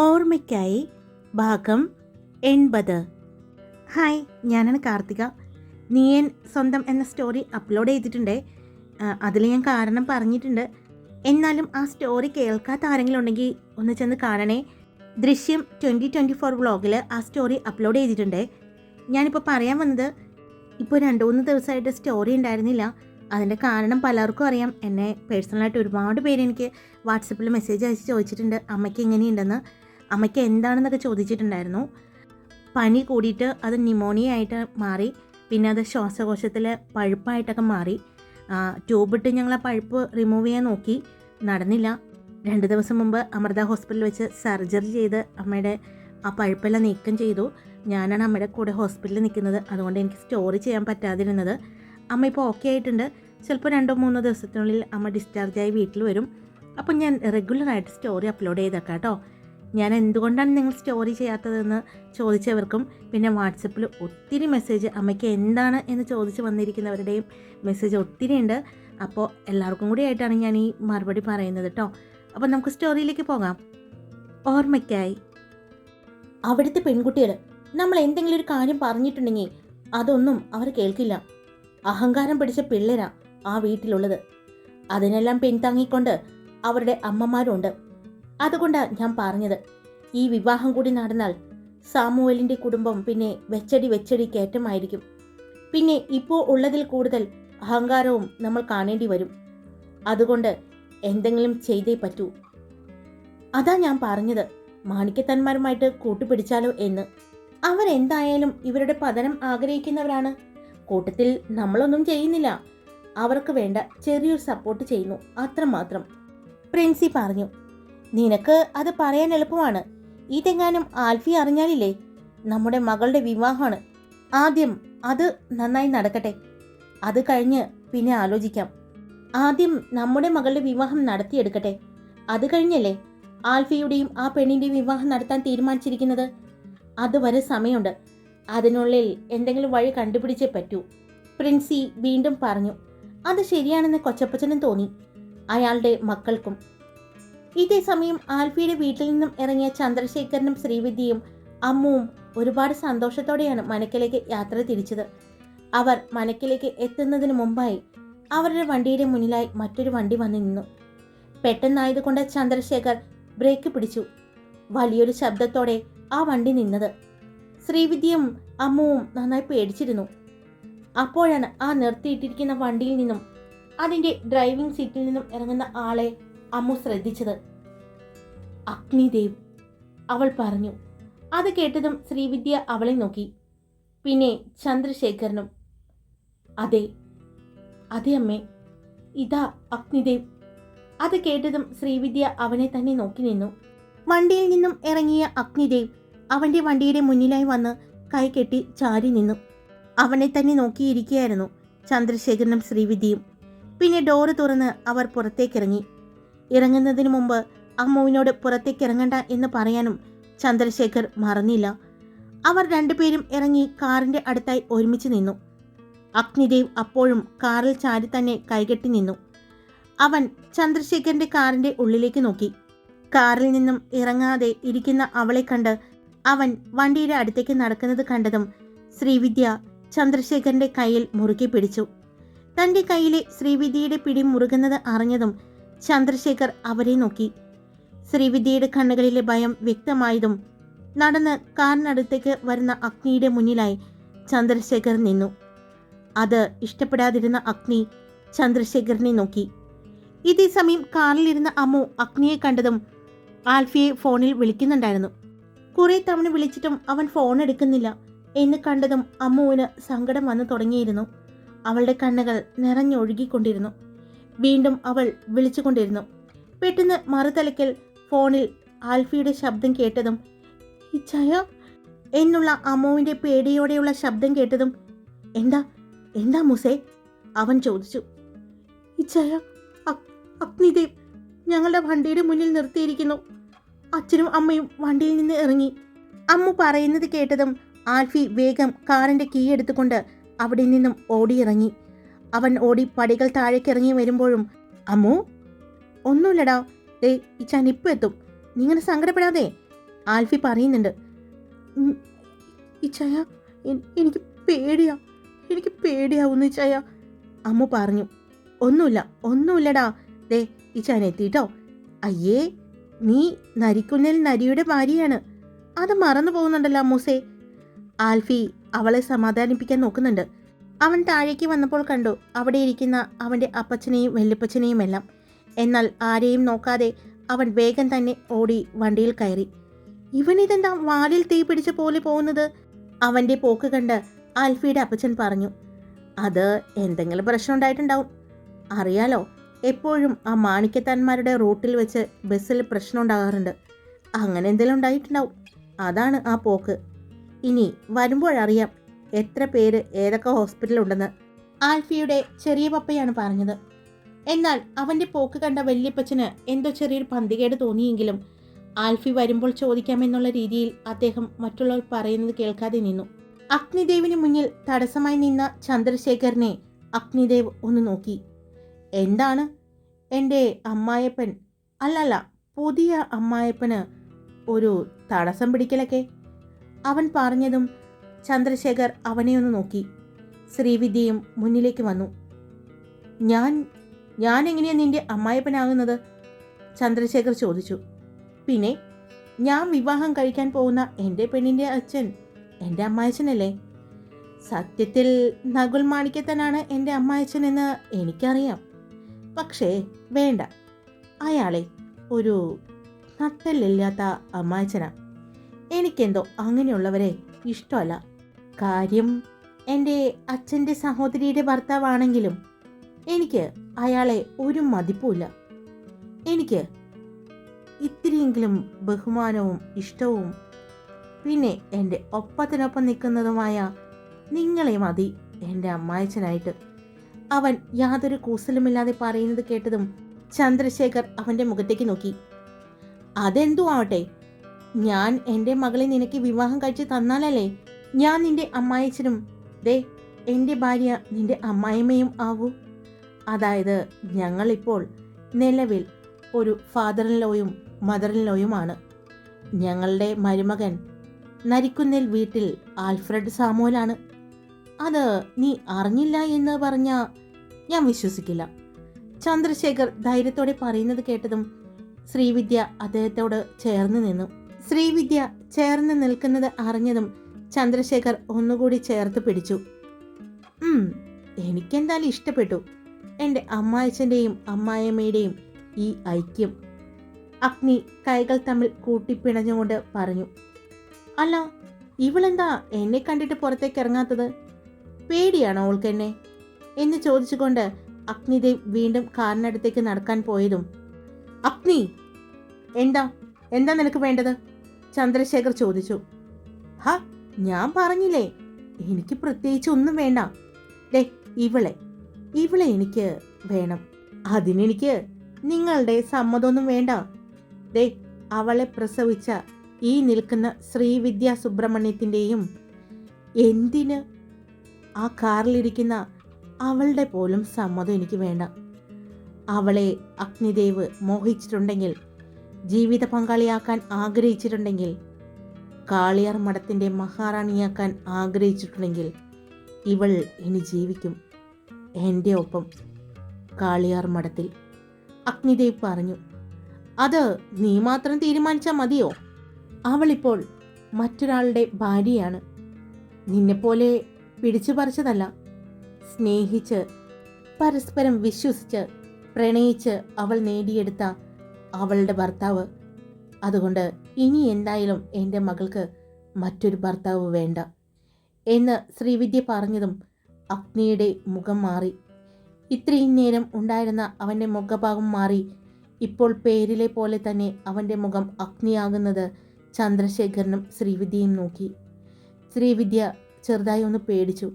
ഓർമ്മയ്ക്കായി ഭാഗം എൺപത്. ഹായ് ഞാനാണ് കാർത്തിക. നീയൻ സ്വന്തം എന്ന സ്റ്റോറി അപ്ലോഡ് ചെയ്തിട്ടുണ്ട്. അതിൽ ഞാൻ കാരണം പറഞ്ഞിട്ടുണ്ട്. എന്നാലും ആ സ്റ്റോറി കേൾക്കാത്ത ആരെങ്കിലും ഉണ്ടെങ്കിൽ ഒന്ന് ചെന്ന് കാണണേ. ദൃശ്യം ട്വന്റി ട്വന്റി ഫോർ വ്ളോഗിൽ ആ സ്റ്റോറി അപ്ലോഡ് ചെയ്തിട്ടുണ്ട്. ഞാനിപ്പോൾ പറയാൻ വന്നത് ഇപ്പോൾ രണ്ട് മൂന്ന് ദിവസമായിട്ട് സ്റ്റോറി ഉണ്ടായിരുന്നില്ല. അതിന്റെ കാരണം പലർക്കും അറിയാം. എന്നെ പേഴ്സണലായിട്ട് ഒരുപാട് പേര് എനിക്ക് വാട്സപ്പിൽ മെസ്സേജ് അയച്ച് ചോദിച്ചിട്ടുണ്ട്. അമ്മയ്ക്ക് എങ്ങനെയുണ്ടെന്ന്. അമ്മയ്ക്ക് എന്താണെന്നൊക്കെ ചോദിച്ചിട്ടുണ്ടായിരുന്നു. പനി കൂടിയിട്ട് അത് ന്യൂമോണിയ ആയിട്ട് മാറി പിന്നെ അത് ശ്വാസകോശത്തിൽ പഴുപ്പായിട്ടൊക്കെ മാറി. ട്യൂബിട്ട് ഞങ്ങൾ ആ പഴുപ്പ് റിമൂവ് ചെയ്യാൻ നോക്കി. നടന്നില്ല. രണ്ട് ദിവസം മുമ്പ് അമൃത ഹോസ്പിറ്റലിൽ വെച്ച് സർജറി ചെയ്ത് അമ്മയുടെ ആ പഴുപ്പെല്ലാം നീക്കം ചെയ്തു. ഞാനാണ് അമ്മയുടെ കൂടെ ഹോസ്പിറ്റലിൽ നിൽക്കുന്നത്. അതുകൊണ്ട് എനിക്ക് സ്റ്റോറി ചെയ്യാൻ പറ്റാതിരുന്നത്. അമ്മ ഇപ്പോൾ ഓക്കെ ആയിട്ടുണ്ട്. ചിലപ്പോൾ രണ്ടോ മൂന്നോ ദിവസത്തിനുള്ളിൽ അമ്മ ഡിസ്ചാർജായി വീട്ടിൽ വരും. അപ്പം ഞാൻ റെഗുലറായിട്ട് സ്റ്റോറി അപ്ലോഡ് ചെയ്തേക്കാം കേട്ടോ. ഞാൻ എന്തുകൊണ്ടാണ് നിങ്ങൾ സ്റ്റോറി ചെയ്യാത്തതെന്ന് ചോദിച്ചവർക്കും പിന്നെ വാട്സപ്പിൽ ഒത്തിരി മെസ്സേജ് അമ്മയ്ക്ക് എന്താണ്? എന്ന് ചോദിച്ച് വന്നിരിക്കുന്നവരുടെയും മെസ്സേജ് ഒത്തിരി ഉണ്ട് അപ്പോൾ എല്ലാവർക്കും കൂടി ആയിട്ടാണ് ഞാൻ ഈ മറുപടി പറയുന്നത് കേട്ടോ. അപ്പോൾ നമുക്ക് സ്റ്റോറിയിലേക്ക് പോകാം. ഓർമ്മയ്ക്കായി. അവിടുത്തെ പെൺകുട്ടികൾ നമ്മൾ എന്തെങ്കിലും ഒരു കാര്യം പറഞ്ഞിട്ടുണ്ടെങ്കിൽ അതൊന്നും അവർ കേൾക്കില്ല. അഹങ്കാരം പിടിച്ച പിള്ളേരാ ആ വീട്ടിലുള്ളത്. അതിനെല്ലാം പിന്താങ്ങിക്കൊണ്ട് അവരുടെ അമ്മമാരുണ്ട്. അതുകൊണ്ടാ ഞാൻ പറഞ്ഞത്. ഈ വിവാഹം കൂടി നടന്നാൽ സാമുവലിന്റെ കുടുംബം പിന്നെ വെച്ചടി വെച്ചടി കയറ്റമായിരിക്കും. പിന്നെ ഇപ്പോൾ ഉള്ളതിൽ കൂടുതൽ അഹങ്കാരവും നമ്മൾ കാണേണ്ടി വരും. അതുകൊണ്ട് എന്തെങ്കിലും ചെയ്തേ പറ്റൂ. അതാ ഞാൻ പറഞ്ഞത്. മാണിക്യത്തന്മാരുമായിട്ട് കൂട്ടുപിടിച്ചാലോ എന്ന്. അവരെന്തായാലും ഇവരുടെ പതനം ആഗ്രഹിക്കുന്നവരാണ്. കൂട്ടത്തിൽ നമ്മളൊന്നും ചെയ്യുന്നില്ല. അവർക്ക് വേണ്ട ചെറിയൊരു സപ്പോർട്ട് ചെയ്യുന്നു. അത്രമാത്രം. പ്രിൻസി പറഞ്ഞു. നിനക്ക് അത് പറയാൻ എളുപ്പമാണ്. ഇതെങ്ങാനും ആൽഫി അറിഞ്ഞാലില്ലേ? നമ്മുടെ മകളുടെ വിവാഹമാണ്. ആദ്യം അത് നന്നായി നടക്കട്ടെ. അത് കഴിഞ്ഞ് പിന്നെ ആലോചിക്കാം. ആദ്യം നമ്മുടെ മകളുടെ വിവാഹം നടത്തിയെടുക്കട്ടെ. അത് കഴിഞ്ഞല്ലേ ആൽഫിയുടെയും ആ പെണ്ണിന്റെയും വിവാഹം നടത്താൻ തീരുമാനിച്ചിരിക്കുന്നത്? അതുവരെ സമയമുണ്ട്. അതിനുള്ളിൽ എന്തെങ്കിലും വഴി കണ്ടുപിടിച്ചേ പറ്റൂ. പ്രിൻസി വീണ്ടും പറഞ്ഞു. അത് ശരിയാണെന്ന് കൊച്ചപ്പച്ചനും തോന്നി. അയാളുടെ മക്കൾക്കും ഇതേ സമയം ആൽഫിയുടെ വീട്ടിൽ നിന്നും ഇറങ്ങിയ ചന്ദ്രശേഖരനും ശ്രീവിദ്യയും അമ്മുവും ഒരുപാട് സന്തോഷത്തോടെയാണ് മനക്കിലേക്ക് യാത്ര തിരിച്ചത്. അവർ മനക്കിലേക്ക് എത്തുന്നതിന് മുമ്പായി അവരുടെ വണ്ടിയുടെ മുന്നിലായി മറ്റൊരു വണ്ടി വന്നു നിന്നു. പെട്ടെന്നായതുകൊണ്ട് ചന്ദ്രശേഖർ ബ്രേക്ക് പിടിച്ചു. വലിയൊരു ശബ്ദത്തോടെ ആ വണ്ടി നിന്നത്. ശ്രീവിദ്യയും അമ്മുവും നന്നായി പേടിച്ചിരുന്നു. അപ്പോഴാണ് ആ നിർത്തിയിട്ടിരിക്കുന്ന വണ്ടിയിൽ നിന്നും അതിന്റെ ഡ്രൈവിംഗ് സീറ്റിൽ നിന്നും ഇറങ്ങുന്ന ആളെ അമ്മു ശ്രദ്ധിച്ചത്. അഗ്നിദേവ് അവൾ പറഞ്ഞു. അത് കേട്ടതും ശ്രീവിദ്യ അവളെ നോക്കി. പിന്നെ ചന്ദ്രശേഖരനും അതെ അതെ അമ്മേ ഇതാ അഗ്നിദേവ് അത് കേട്ടതും ശ്രീവിദ്യ അവനെ തന്നെ നോക്കി നിന്നു. വണ്ടിയിൽ നിന്നും ഇറങ്ങിയ അഗ്നിദേവ് അവന്റെ വണ്ടിയുടെ മുന്നിലായി വന്ന് കൈ കെട്ടി ചാരി നിന്നു. അവനെ തന്നെ നോക്കിയിരിക്കുകയായിരുന്നു ചന്ദ്രശേഖരനും ശ്രീവിദ്യയും. പിന്നെ ഡോറ് തുറന്ന് അവർ പുറത്തേക്കിറങ്ങി. ഇറങ്ങുന്നതിന് മുമ്പ് അമ്മുവിനോട് പുറത്തേക്ക് ഇറങ്ങണ്ട എന്ന് പറയാനും ചന്ദ്രശേഖർ മറന്നില്ല. അവർ രണ്ടുപേരും ഇറങ്ങി കാറിന്റെ അടുത്തായി ഒരുമിച്ച് നിന്നു. അഗ്നിദേവ് അപ്പോഴും കാറിൽ ചാരി തന്നെ കൈകെട്ടി നിന്നു. അവൻ ചന്ദ്രശേഖരന്റെ കാറിന്റെ ഉള്ളിലേക്ക് നോക്കി. കാറിൽ നിന്നും ഇറങ്ങാതെ ഇരിക്കുന്ന അവളെ കണ്ട് അവൻ വണ്ടിയുടെ അടുത്തേക്ക് നടക്കുന്നത് കണ്ടതും ശ്രീവിദ്യ ചന്ദ്രശേഖരന്റെ കയ്യിൽ മുറുകെ പിടിച്ചു. തന്റെ കയ്യിലെ ശ്രീവിദ്യയുടെ പിടി മുറുകുന്നത് അറിഞ്ഞതും ചന്ദ്രശേഖർ അവരെ നോക്കി. ശ്രീവിദ്യയുടെ കണ്ണുകളിലെ ഭയം വ്യക്തമായതും നടന്ന് കാറിനടുത്തേക്ക് വരുന്ന അഗ്നിയുടെ മുന്നിലായി ചന്ദ്രശേഖർ നിന്നു. അത് ഇഷ്ടപ്പെടാതിരുന്ന അഗ്നി ചന്ദ്രശേഖറിനെ നോക്കി. ഇതേ സമയം കാറിലിരുന്ന അമ്മു അഗ്നിയെ കണ്ടതും ആൽഫിയെ ഫോണിൽ വിളിക്കുന്നുണ്ടായിരുന്നു. കുറെ തവണ വിളിച്ചിട്ടും അവൻ ഫോൺ എടുക്കുന്നില്ല എന്ന് കണ്ടതും അമ്മുവിന് സങ്കടം വന്നു തുടങ്ങിയിരുന്നു. അവളുടെ കണ്ണുകൾ നിറഞ്ഞൊഴുകിക്കൊണ്ടിരുന്നു. വീണ്ടും അവൾ വിളിച്ചുകൊണ്ടിരുന്നു. പെട്ടെന്ന് മറുതലയ്ക്കൽ ഫോണിൽ ആൽഫിയുടെ ശബ്ദം കേട്ടതും ഇച്ചായ എന്നുള്ള അമ്മുവിന്റെ പേടിയോടെയുള്ള ശബ്ദം കേട്ടതും എന്താ എന്താ മുസേ? അവൻ ചോദിച്ചു. ഇച്ചായ അഗ്നിദേവ് ഞങ്ങളുടെ വണ്ടിയുടെ മുന്നിൽ നിർത്തിയിരിക്കുന്നു. അച്ഛനും അമ്മയും വണ്ടിയിൽ നിന്ന് ഇറങ്ങി. അമ്മു പറയുന്നത് കേട്ടതും ആൽഫി വേഗം കാറിന്റെ കീ എടുത്തുകൊണ്ട് അവിടെ നിന്നും ഓടിയിറങ്ങി. അവൻ ഓടി പടികൾ താഴേക്ക് ഇറങ്ങി വരുമ്പോഴും അമ്മു ഒന്നുമില്ലടാ. ദേ ഇച്ചാൻ ഇപ്പം എത്തും. നീ ഇങ്ങനെ സങ്കടപ്പെടാതെ. ആൽഫി പറയുന്നുണ്ട് "ഉം, ഇച്ചായ എനിക്ക് പേടിയാ. എനിക്ക് പേടിയാവുന്നു ഇച്ചായ അമ്മു പറഞ്ഞു ഒന്നുമില്ല ഒന്നുമില്ലടാ. ദേ ഇച്ചാൻ എത്തിയിട്ടോ അയ്യേ നീ നരിക്കുന്നിൽ നരിയുടെ ഭാര്യയാണ്. അത് മറന്നു പോകുന്നുണ്ടല്ലോ അമ്മൂസേ. ആൽഫി അവളെ സമാധാനിപ്പിക്കാൻ നോക്കുന്നുണ്ട്. അവൻ താഴേക്ക് വന്നപ്പോൾ കണ്ടു അവിടെ ഇരിക്കുന്ന അവന്റെ അപ്പച്ചനെയും വെല്ലുപ്പച്ചനെയും എല്ലാം. എന്നാൽ ആരെയും നോക്കാതെ അവൻ വേഗം തന്നെ ഓടി വണ്ടിയിൽ കയറി. ഇവനിതെന്താ വാലിൽ തീ പിടിച്ച പോലെ പോകുന്നത്? അവന്റെ പോക്ക് കണ്ട് ആൽഫിയുടെ അപ്പച്ചൻ പറഞ്ഞു അത് എന്തെങ്കിലും പ്രശ്നം ഉണ്ടായിട്ടുണ്ടാവും. അറിയാലോ എപ്പോഴും ആ മാണിക്യത്താന്മാരുടെ റൂട്ടിൽ വെച്ച് ബസ്സിൽ പ്രശ്നം ഉണ്ടാകാറുണ്ട്. അങ്ങനെ എന്തെങ്കിലും ഉണ്ടായിട്ടുണ്ടാവും. അതാണ് ആ പോക്ക്. ഇനി വരുമ്പോഴറിയാം എത്ര പേര് ഏതൊക്കെ ഹോസ്പിറ്റലുണ്ടെന്ന് ആൽഫിയുടെ ചെറിയ പപ്പയാണ് പറഞ്ഞത്. എന്നാൽ അവന്റെ പോക്ക് കണ്ട വല്യപ്പച്ചന് എന്തോ ചെറിയൊരു പന്തികേട് തോന്നിയെങ്കിലും ആൽഫി വരുമ്പോൾ ചോദിക്കാമെന്നുള്ള രീതിയിൽ അദ്ദേഹം മറ്റുള്ളവർ പറയുന്നത് കേൾക്കാതെ നിന്നു. അഗ്നിദേവിന് മുന്നിൽ തടസ്സമായി നിന്ന ചന്ദ്രശേഖരനെ അഗ്നിദേവ് ഒന്ന് നോക്കി. എന്താണ്? എന്റെ അമ്മായപ്പൻ അല്ലല്ല പുതിയ അമ്മായപ്പന് ഒരു തടസ്സം പിടിക്കലൊക്കെ? അവൻ പറഞ്ഞതും ചന്ദ്രശേഖർ അവനെ ഒന്ന് നോക്കി. ശ്രീവിദ്യയും മുന്നിലേക്ക് വന്നു. ഞാൻ ഞാൻ എങ്ങനെയാ നിന്റെ അമ്മായപ്പനാകുന്നത്? ചന്ദ്രശേഖർ ചോദിച്ചു. പിന്നെ ഞാൻ വിവാഹം കഴിക്കാൻ പോകുന്ന എന്റെ പെണ്ണിന്റെ അച്ഛൻ എന്റെ അമ്മായച്ചനല്ലേ സത്യത്തിൽ നകുൽ മാണിക്കത്തനാണ് എന്റെ അമ്മായച്ചൻ എന്ന് എനിക്കറിയാം. പക്ഷേ വേണ്ട. അയാളെ ഒരു നട്ടല്ലില്ലാത്ത അമ്മായച്ചനാ എനിക്കെന്തോ അങ്ങനെയുള്ളവരെ ഇഷ്ടമല്ല. കാര്യം എന്റെ അച്ഛന്റെ സഹോദരിയുടെ ഭർത്താവാണെങ്കിലും എനിക്ക് അയാളെ ഒരു മതിപ്പുമില്ല. എനിക്ക് ഇത്തിരിയെങ്കിലും ബഹുമാനവും ഇഷ്ടവും പിന്നെ എന്റെ ഒപ്പത്തിനൊപ്പം നിൽക്കുന്നതുമായ നിങ്ങളെ മതി എന്റെ അമ്മായച്ചനായിട്ട് അവൻ യാതൊരു കൂസലുമില്ലാതെ പറയുന്നത് കേട്ടതും ചന്ദ്രശേഖർ അവന്റെ മുഖത്തേക്ക് നോക്കി. അതെന്തു ആവട്ടെ ഞാൻ എന്റെ മകളെ നിനക്ക് വിവാഹം കഴിച്ച് തന്നാലല്ലേ? ഞാൻ നിന്റെ അമ്മായച്ചനും ദേ എന്റെ ഭാര്യ നിന്റെ അമ്മായിമ്മയും ആകൂ അതായത് ഞങ്ങളിപ്പോൾ നിലവിൽ ഒരു ഫാദർ ഇൻ ലോയും മദർ ഇൻ ലോയുമാണ് ഞങ്ങളുടെ മരുമകൻ നരിക്കുന്നിൽ വീട്ടിൽ ആൽഫ്രഡ് സാമോലാണ് അത് നീ അറിഞ്ഞില്ല എന്ന് പറഞ്ഞ ഞാൻ വിശ്വസിക്കില്ല. ചന്ദ്രശേഖർ ധൈര്യത്തോടെ പറയുന്നത് കേട്ടതും ശ്രീവിദ്യ അദ്ദേഹത്തോട് ചേർന്ന് നിന്നു. ശ്രീവിദ്യ ചേർന്ന് നിൽക്കുന്നത് അറിഞ്ഞതും ചന്ദ്രശേഖർ ഒന്നുകൂടി ചേർത്ത് പിടിച്ചു. എനിക്കെന്തായാലും ഇഷ്ടപ്പെട്ടു. എന്റെ അമ്മായച്ചന്റെയും അമ്മായിയമ്മയുടെയും ഈ ഐക്യം. അഗ്നി കൈകൾ തമ്മിൽ കൂട്ടിപ്പിണഞ്ഞുകൊണ്ട് പറഞ്ഞു. അല്ല ഇവളെന്താ എന്നെ കണ്ടിട്ട് പുറത്തേക്ക് ഇറങ്ങാത്തത്? പേടിയാണോ അവൾക്ക് എന്നെ? എന്ന് ചോദിച്ചുകൊണ്ട് അഗ്നിദേവ് വീണ്ടും കാറിനടുത്തേക്ക് നടക്കാൻ പോയതും. അഗ്നി എന്താ? എന്താ നിനക്ക് വേണ്ടത്? ചന്ദ്രശേഖർ ചോദിച്ചു. ഹ ഞാൻ പറഞ്ഞില്ലേ എനിക്ക് പ്രത്യേകിച്ച് ഒന്നും വേണ്ട. ഡേ ഇവളെ ഇവളെ എനിക്ക് വേണം. അതിനെനിക്ക് നിങ്ങളുടെ സമ്മതമൊന്നും വേണ്ട. ദേ അവളെ പ്രസവിച്ച ഈ നിൽക്കുന്ന ശ്രീവിദ്യ സുബ്രഹ്മണ്യത്തിന്റെയും എന്തിന് ആ കാറിലിരിക്കുന്ന അവളുടെ പോലും സമ്മതം എനിക്ക് വേണ്ട. അവളെ അഗ്നിദേവ് മോഹിച്ചിട്ടുണ്ടെങ്കിൽ ജീവിത പങ്കാളിയാക്കാൻ ആഗ്രഹിച്ചിട്ടുണ്ടെങ്കിൽ കാളിയാർ മഠത്തിന്റെ മഹാറാണിയാക്കാൻ ആഗ്രഹിച്ചിട്ടുണ്ടെങ്കിൽ ഇവൾ ഇനി ജീവിക്കും. എന്റെ ഒപ്പം കാളിയാർ മഠത്തിൽ. അഗ്നിദേവ് പറഞ്ഞു അത് നീ മാത്രം തീരുമാനിച്ചാൽ മതിയോ? അവളിപ്പോൾ മറ്റൊരാളുടെ ഭാര്യയാണ്. നിന്നെപ്പോലെ പിടിച്ചു പറിച്ചതല്ല. സ്നേഹിച്ച് പരസ്പരം വിശ്വസിച്ച് പ്രണയിച്ച് അവൾ നേടിയെടുത്ത അവളുടെ ഭർത്താവ്. അതുകൊണ്ട് ഇനി എന്തായാലും എന്റെ മകൾക്ക് മറ്റൊരു ഭർത്താവ് വേണ്ട എന്ന് ശ്രീവിദ്യ പറഞ്ഞതും അഗ്നിയുടെ മുഖം മാറി. ഇത്രയും നേരം ഉണ്ടായിരുന്ന അവന്റെ മുഖഭാഗം മാറി. ഇപ്പോൾ പേരിലെ പോലെ തന്നെ അവന്റെ മുഖം അഗ്നിയാകുന്നത് ചന്ദ്രശേഖരനും ശ്രീവിദ്യയും നോക്കി. ശ്രീവിദ്യ ചെറുതായി ഒന്ന് പേടിച്ചു.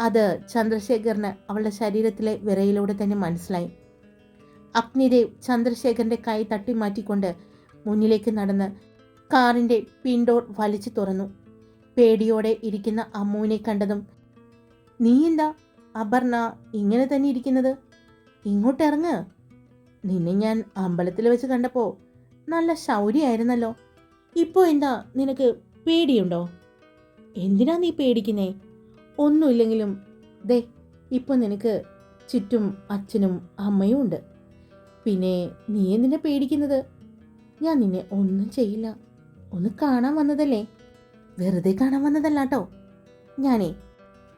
അത് ചന്ദ്രശേഖരന് അവളുടെ ശരീരത്തിലെ വിറയിലൂടെ തന്നെ മനസ്സിലായി. അഗ്നിദേവ് ചന്ദ്രശേഖരന്റെ കൈ തട്ടി മാറ്റിക്കൊണ്ട് മുന്നിലേക്ക് നടന്ന് കാറിന്റെ പിൻഡോർ വലിച്ചു തുറന്നു. പേടിയോടെ ഇരിക്കുന്ന അമ്മുവിനെ കണ്ടതും നീ എന്താ? അപർണ ഇങ്ങനെ തന്നെ ഇരിക്കുന്നത്? ഇങ്ങോട്ട് ഇറങ്ങ്. നിന്നെ ഞാൻ അമ്പലത്തിൽ വെച്ച് കണ്ടപ്പോൾ നല്ല ശൗര്യമായിരുന്നല്ലോ. ഇപ്പോൾ എന്താ നിനക്ക് പേടിയുണ്ടോ? എന്തിനാ നീ പേടിക്കുന്നേ? ഒന്നുമില്ലെങ്കിലും ദേ ഇപ്പോൾ നിനക്ക് ചുറ്റും അച്ഛനും അമ്മയും ഉണ്ട്. പിന്നെ നീ എന്തിനാ പേടിക്കുന്നത്? ഞാൻ നിന്നെ ഒന്നും ചെയ്യില്ല. ഒന്ന് കാണാൻ വന്നതല്ലേ? വെറുതെ കാണാൻ വന്നതല്ല കേട്ടോ ഞാനേ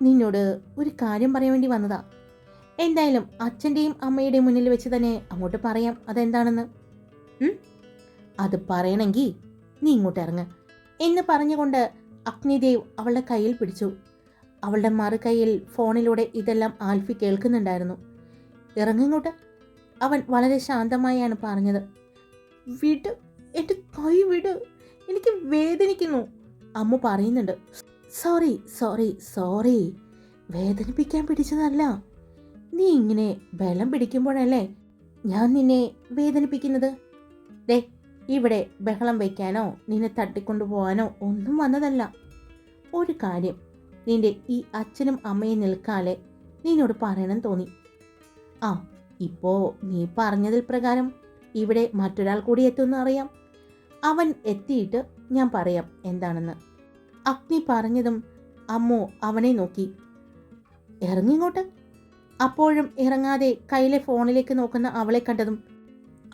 നിന്നോട് ഒരു കാര്യം പറയാൻ വേണ്ടി വന്നതാ. എന്തായാലും അച്ഛന്റെയും അമ്മയുടെയും മുന്നിൽ വെച്ച് തന്നെ അങ്ങോട്ട് പറയാം അതെന്താണെന്ന്? അത് പറയണമെങ്കിൽ നീ ഇങ്ങോട്ട് ഇറങ്ങ്. എന്ന് പറഞ്ഞുകൊണ്ട് അഗ്നിദേവ് അവളുടെ കയ്യിൽ പിടിച്ചു. അവളുടെ മറുകൈയിൽ ഫോണിലൂടെ ഇതെല്ലാം ആൽഫി കേൾക്കുന്നുണ്ടായിരുന്നു. ഇറങ്ങിങ്ങോട്ട് അവൻ വളരെ ശാന്തമായാണ് പറഞ്ഞത്. വിട് എന്റെ കൈ വിട്. എനിക്ക് വേദനിക്കുന്നു. അമ്മ പറയുന്നുണ്ട് സോറി സോറി സോറി. വേദനിപ്പിക്കാൻ പിടിച്ചതല്ല. നീ ഇങ്ങനെ ബലം പിടിക്കുമ്പോഴല്ലേ ഞാൻ നിന്നെ വേദനിപ്പിക്കുന്നത്? ദേ ഇവിടെ ബഹളം വയ്ക്കാനോ നിന്നെ തട്ടിക്കൊണ്ടുപോകാനോ ഒന്നും വന്നതല്ല. ഒരു കാര്യം നിന്റെ ഈ അച്ഛനും അമ്മയും നിൽക്കാതെ നിന്നോട് പറയണം തോന്നി. ആ ഇപ്പോൾ നീ പറഞ്ഞതിൽ പ്രകാരം ഇവിടെ മറ്റൊരാൾ കൂടി എത്തുമെന്ന് അറിയാം. അവൻ എത്തിയിട്ട് ഞാൻ പറയാം എന്താണെന്ന്. അഗ്നി പറഞ്ഞതും അമ്മു അവനെ നോക്കി. ഇറങ്ങിങ്ങോട്ട്. അപ്പോഴും ഇറങ്ങാതെ കയ്യിലെ ഫോണിലേക്ക് നോക്കുന്ന അവളെ കണ്ടതും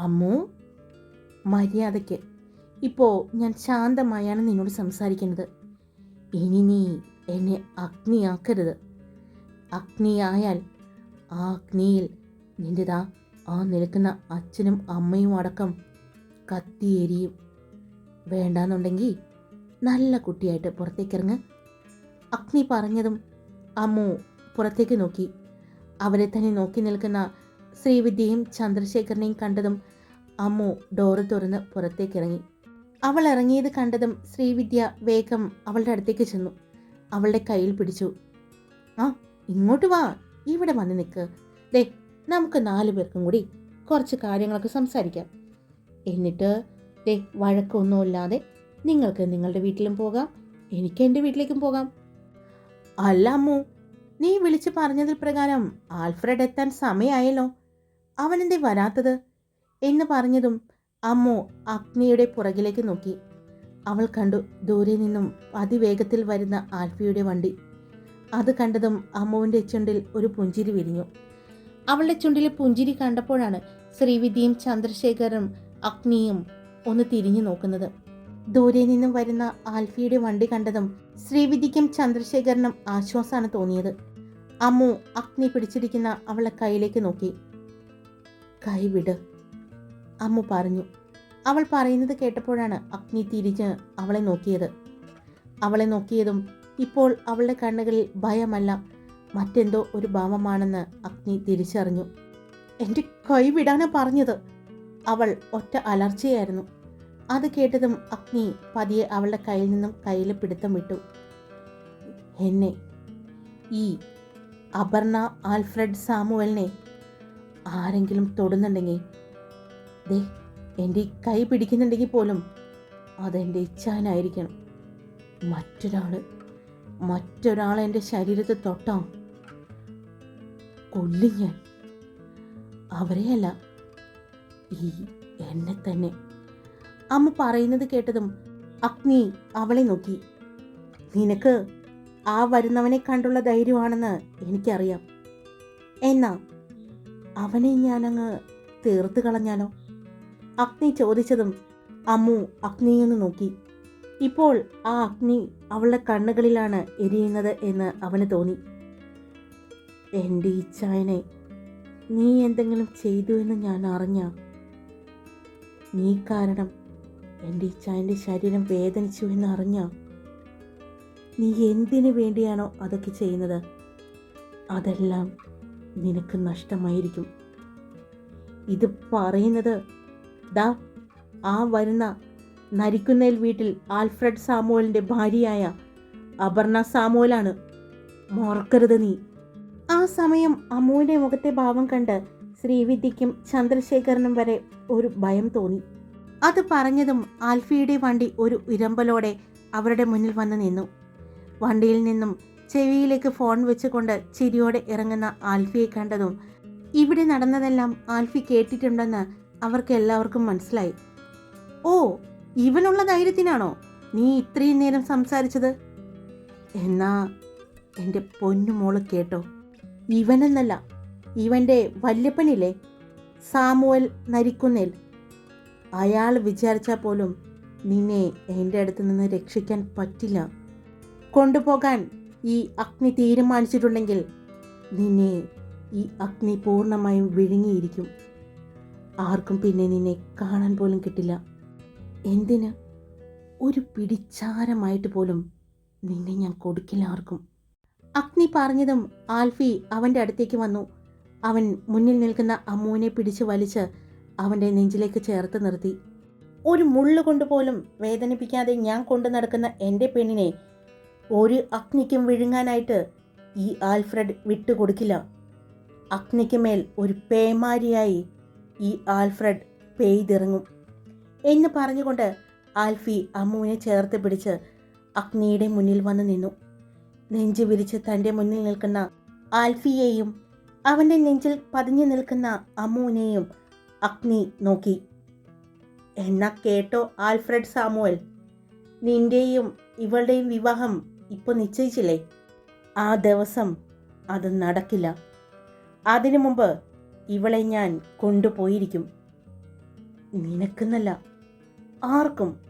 അമ്മു? മര്യാദയ്ക്ക് ഇപ്പോൾ ഞാൻ ശാന്തമായാണ് നിന്നോട് സംസാരിക്കുന്നത്. ഇനി നീ എന്നെ അഗ്നിയാക്കരുത്. അഗ്നിയായാൽ ആ അഗ്നിയിൽ നിന്റെതാ ആ നിൽക്കുന്ന അച്ഛനും അമ്മയും അടക്കം കത്തിയേരിയും. വേണ്ടാന്നുണ്ടെങ്കിൽ നല്ല കുട്ടിയായിട്ട് പുറത്തേക്കിറങ്ങ്. അഗ്നി പറഞ്ഞതും അമ്മു പുറത്തേക്ക് നോക്കി. അവരെ തന്നെ നോക്കി നിൽക്കുന്ന ശ്രീവിദ്യയും ചന്ദ്രശേഖരനെയും കണ്ടതും അമ്മു ഡോറ് തുറന്ന് പുറത്തേക്കിറങ്ങി. അവൾ ഇറങ്ങിയത് കണ്ടതും ശ്രീവിദ്യ വേഗം അവളുടെ അടുത്തേക്ക് ചെന്നു. അവളുടെ കയ്യിൽ പിടിച്ചു. ആ ഇങ്ങോട്ട് വാ. ഇവിടെ വന്ന് നിൽക്ക്. ദേ നമുക്ക് നാല് പേർക്കും കൂടി കുറച്ച് കാര്യങ്ങളൊക്കെ സംസാരിക്കാം. എന്നിട്ട് ദേ വഴക്കൊന്നുമില്ലാതെ നിങ്ങൾക്ക് നിങ്ങളുടെ വീട്ടിലും പോകാം. എനിക്ക് എന്റെ വീട്ടിലേക്കും പോകാം. അല്ല അമ്മു നീ വിളിച്ചു പറഞ്ഞതിൽ പ്രകാരം ആൽഫ്രഡ് എത്താൻ സമയമായല്ലോ അവനെന്തേ വരാത്തത്? എന്ന് പറഞ്ഞതും അമ്മു അഗ്നിയുടെ പുറകിലേക്ക് നോക്കി. അവൾ കണ്ടു ദൂരെ നിന്നും അതിവേഗത്തിൽ വരുന്ന ആൽഫിയുടെ വണ്ടി. അത് കണ്ടതും അമ്മുവിന്റെ ചുണ്ടിൽ ഒരു പുഞ്ചിരി വിരിഞ്ഞു. അവളുടെ ചുണ്ടിലെ പുഞ്ചിരി കണ്ടപ്പോഴാണ് ശ്രീവിദ്യയും ചന്ദ്രശേഖരും അഗ്നിയും ഒന്ന് തിരിഞ്ഞു നോക്കുന്നത്. ദൂരെ നിന്നും വരുന്ന ആൽഫിയുടെ വണ്ടി കണ്ടതും ശ്രീവിദ്യയ്ക്കും ചന്ദ്രശേഖരനും ആശ്വാസമാണ് തോന്നിയത്. അമ്മു അഗ്നി പിടിച്ചിരിക്കുന്ന അവളെ കൈയിലേക്ക് നോക്കി. കൈവിട് അമ്മു പറഞ്ഞു. അവൾ പറയുന്നത് കേട്ടപ്പോഴാണ് അഗ്നി തിരിഞ്ഞ് അവളെ നോക്കിയത്. അവളെ നോക്കിയതും ഇപ്പോൾ അവളുടെ കണ്ണുകളിൽ ഭയമല്ല. മറ്റെന്തോ ഒരു ഭാവമാണെന്ന് അഗ്നി തിരിച്ചറിഞ്ഞു. എന്റെ കൈ പറഞ്ഞത്. അവൾ ഒറ്റ അലർച്ചയായിരുന്നു. അത് കേട്ടതും അഗ്നി പതിയെ അവളുടെ കയ്യിൽ നിന്നും കയ്യിൽ പിടുത്തം വിട്ടു. എന്നെ ഈ അപർണ ആൽഫ്രഡ് സാമുവലിനെ ആരെങ്കിലും തൊടുന്നുണ്ടെങ്കിൽ ദേ എന്റെ ഈ കൈ പിടിക്കുന്നുണ്ടെങ്കിൽ പോലും അതെന്റെ ഇച്ഛാനായിരിക്കണം. മറ്റൊരാൾ മറ്റൊരാളെന്റെ ശരീരത്തെ തൊട്ടാ. കൊല്ലും ഞാൻ. അവരെയല്ല ഈ എന്നെ തന്നെ. അമ്മ പറയുന്നത് കേട്ടതും അഗ്നി അവളെ നോക്കി. നിനക്ക് ആ വരുന്നവനെ കണ്ടുള്ള ധൈര്യമാണെന്ന് എനിക്കറിയാം. എന്നാ അവനെ ഞാനങ്ങ് തീർത്ത് കളഞ്ഞാലോ? അഗ്നി ചോദിച്ചതും അമ്മു അഗ്നിയെന്ന് നോക്കി. ഇപ്പോൾ ആ അഗ്നി അവളുടെ കണ്ണുകളിലാണ് എരിയുന്നത് എന്ന് അവന് തോന്നി. എന്റെ ഇച്ഛായനെ നീ എന്തെങ്കിലും ചെയ്തു എന്ന് ഞാൻ അറിഞ്ഞ? നീ കാരണം എന്റെ ഇച്ഛായന്റെ ശരീരം വേദനിച്ചു എന്ന് അറിഞ്ഞ? നീ എന്തിനു വേണ്ടിയാണോ അതൊക്കെ ചെയ്യുന്നത്? അതെല്ലാം നിനക്ക് നഷ്ടമായിരിക്കും. ഇത് പറയുന്നത് ദാ ആ വരുന്ന നരിക്കുന്നേൽ വീട്ടിൽ ആൽഫ്രഡ് സാമുവലിന്റെ ഭാര്യയായ അപർണ സാമുവലാണ്. മറക്കരുത് നീ. ആ സമയം അമ്മുവിന്റെ മുഖത്തെ ഭാവം കണ്ട് ശ്രീവിദ്യയ്ക്കും ചന്ദ്രശേഖരനും വരെ ഒരു ഭയം തോന്നി. അത് പറഞ്ഞതും ആൽഫിയുടെ വണ്ടി ഒരു ഇരമ്പലോടെ അവരുടെ മുന്നിൽ വന്ന് നിന്നു. വണ്ടിയിൽ നിന്നും ചെവിയിലേക്ക് ഫോൺ വെച്ചുകൊണ്ട് ചിരിയോടെ ഇറങ്ങുന്ന ആൽഫിയെ കണ്ടതും ഇവിടെ നടന്നതെല്ലാം ആൽഫി കേട്ടിട്ടുണ്ടെന്ന് അവർക്ക് എല്ലാവർക്കും മനസ്സിലായി. ഓ ഇവനുള്ള ധൈര്യത്തിനാണോ നീ ഇത്രയും നേരം സംസാരിച്ചത്? എന്നാ എന്റെ പൊന്നുമോൾ കേട്ടോ. ഇവനെന്നല്ല ഇവന്റെ വല്യപ്പനില്ലേ? സാമുവൽ നരിക്കുന്നേൽ. അയാൾ വിചാരിച്ചാൽ പോലും നിന്നെ എന്റെ അടുത്ത് നിന്ന് രക്ഷിക്കാൻ പറ്റില്ല. കൊണ്ടുപോകാൻ ഈ അഗ്നി തീരുമാനിച്ചിട്ടുണ്ടെങ്കിൽ നിന്നെ ഈ അഗ്നി പൂർണമായും വിഴുങ്ങിയിരിക്കും. ആർക്കും പിന്നെ നിന്നെ കാണാൻ പോലും കിട്ടില്ല. എന്തിന്? ഒരു പിടിച്ചാരമായിട്ട് പോലും നിന്നെ ഞാൻ കൊടുക്കില്ല ആർക്കും. അഗ്നി പറഞ്ഞതും ആൽഫി അവന്റെ അടുത്തേക്ക് വന്നു. അവൻ മുന്നിൽ നിൽക്കുന്ന അമ്മുവിനെ പിടിച്ചു വലിച്ച് അവന്റെ നെഞ്ചിലേക്ക് ചേർത്ത് നിർത്തി. ഒരു മുള്ളു കൊണ്ടുപോലും വേദനിപ്പിക്കാതെ ഞാൻ കൊണ്ടു നടക്കുന്ന എന്റെ പെണ്ണിനെ ഒരു അഗ്നിക്കും വിഴുങ്ങാനായിട്ട് ഈ ആൽഫ്രഡ് വിട്ടുകൊടുക്കില്ല. അഗ്നിക്ക് മേൽ ഒരു പേമാരിയായി ഈ ആൽഫ്രഡ് പെയ്തിറങ്ങും എന്ന് പറഞ്ഞുകൊണ്ട് ആൽഫി അമ്മുവിനെ ചേർത്ത് പിടിച്ച് അഗ്നിയുടെ മുന്നിൽ വന്ന് നിന്നു. നെഞ്ചു വിരിച്ച് തന്റെ മുന്നിൽ നിൽക്കുന്ന ആൽഫിയെയും അവന്റെ നെഞ്ചിൽ പതിഞ്ഞു നിൽക്കുന്ന അമ്മുവിനെയും അഗ്നി നോക്കി. എന്നാ കേട്ടോ ആൽഫ്രഡ് സാമുവൽ? നിന്റെയും ഇവളുടെയും വിവാഹം ഇപ്പോൾ നിശ്ചയിച്ചില്ലേ? ആ ദിവസം അത് നടക്കില്ല. അതിനു മുമ്പ് ഇവളെ ഞാൻ കൊണ്ടുപോയിരിക്കും. നിനക്കെന്നല്ല ആർക്കും.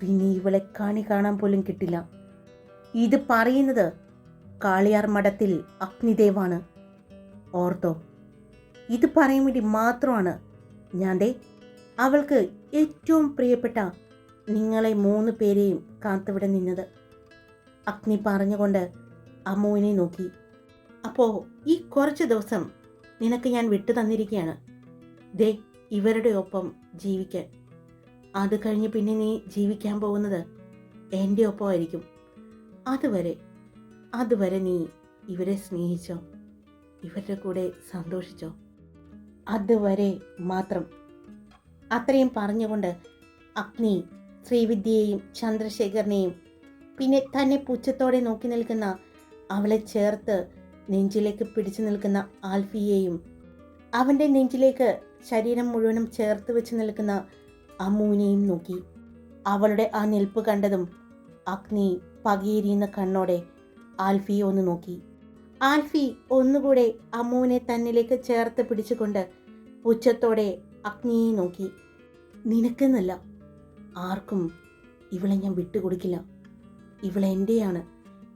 പിന്നെ ഇവളെ കാണി കാണാൻ പോലും കിട്ടില്ല. ഇത് പറയുന്നത് കാളിയാർ മഠത്തിൽ അഗ്നിദേവാണ്. ഓർത്തോ ഇത് പറയാൻ വേണ്ടി മാത്രമാണ്. ഞാൻ ദേ അവൾക്ക് ഏറ്റവും പ്രിയപ്പെട്ട നിങ്ങളെ മൂന്ന് പേരെയും കാത്തുവിടെ നിന്നത്. അഗ്നി പറഞ്ഞുകൊണ്ട് അമ്മുവിനെ നോക്കി. അപ്പോൾ ഈ കുറച്ച് ദിവസം നിനക്ക് ഞാൻ വിട്ടു തന്നിരിക്കുകയാണ്. ദേ ഇവരുടെ ഒപ്പം ജീവിക്കാൻ. അത് കഴിഞ്ഞ് പിന്നെ നീ ജീവിക്കാൻ പോകുന്നത് എന്റെ ഒപ്പമായിരിക്കും. അതുവരെ അതുവരെ നീ ഇവരെ സ്നേഹിച്ചോ? ഇവരുടെ കൂടെ സന്തോഷിച്ചോ? അതുവരെ മാത്രം. അത്രയും പറഞ്ഞുകൊണ്ട് അഗ്നി ശ്രീവിദ്യയെയും ചന്ദ്രശേഖരനെയും പിന്നെ തന്നെ പുച്ഛത്തോടെ നോക്കി നിൽക്കുന്ന അവളെ ചേർത്ത് നെഞ്ചിലേക്ക് പിടിച്ചു നിൽക്കുന്ന ആൽഫിയെയും അവന്റെ നെഞ്ചിലേക്ക് ശരീരം മുഴുവനും ചേർത്ത് വെച്ച് നിൽക്കുന്ന അമ്മൂവിനെയും നോക്കി. അവളുടെ ആ നിൽപ്പ് കണ്ടതും അഗ്നി പകയേരിയുന്ന കണ്ണോടെ ആൽഫിയെ ഒന്ന് നോക്കി. ആൽഫി ഒന്നുകൂടെ അമ്മുവിനെ തന്നിലേക്ക് ചേർത്ത് പിടിച്ചുകൊണ്ട് പുച്ഛത്തോടെ അഗ്നിയെ നോക്കി. നിനക്കെന്നല്ല ആർക്കും ഇവളെ ഞാൻ വിട്ടുകൊടുക്കില്ല. ഇവളെ എന്റെയാണ്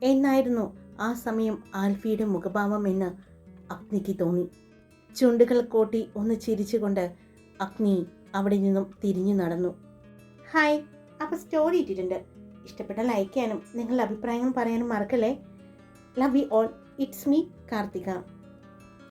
എന്നായിരുന്നു ആ സമയം ആൽഫിയുടെ മുഖഭാവം എന്ന് അഗ്നിക്ക് തോന്നി. ചുണ്ടുകൾ കോട്ടി ഒന്ന് ചിരിച്ചുകൊണ്ട് അഗ്നി അവിടെ നിന്നും തിരിഞ്ഞു നടന്നു. ഹായ് അപ്പോൾ സ്റ്റോറി ഇട്ടിട്ടുണ്ട്. ഇഷ്ടപ്പെട്ട ലൈക്ക് ചെയ്യാനും നിങ്ങളുടെ അഭിപ്രായങ്ങൾ പറയാനും മറക്കല്ലേ? Love you all it's me Karthika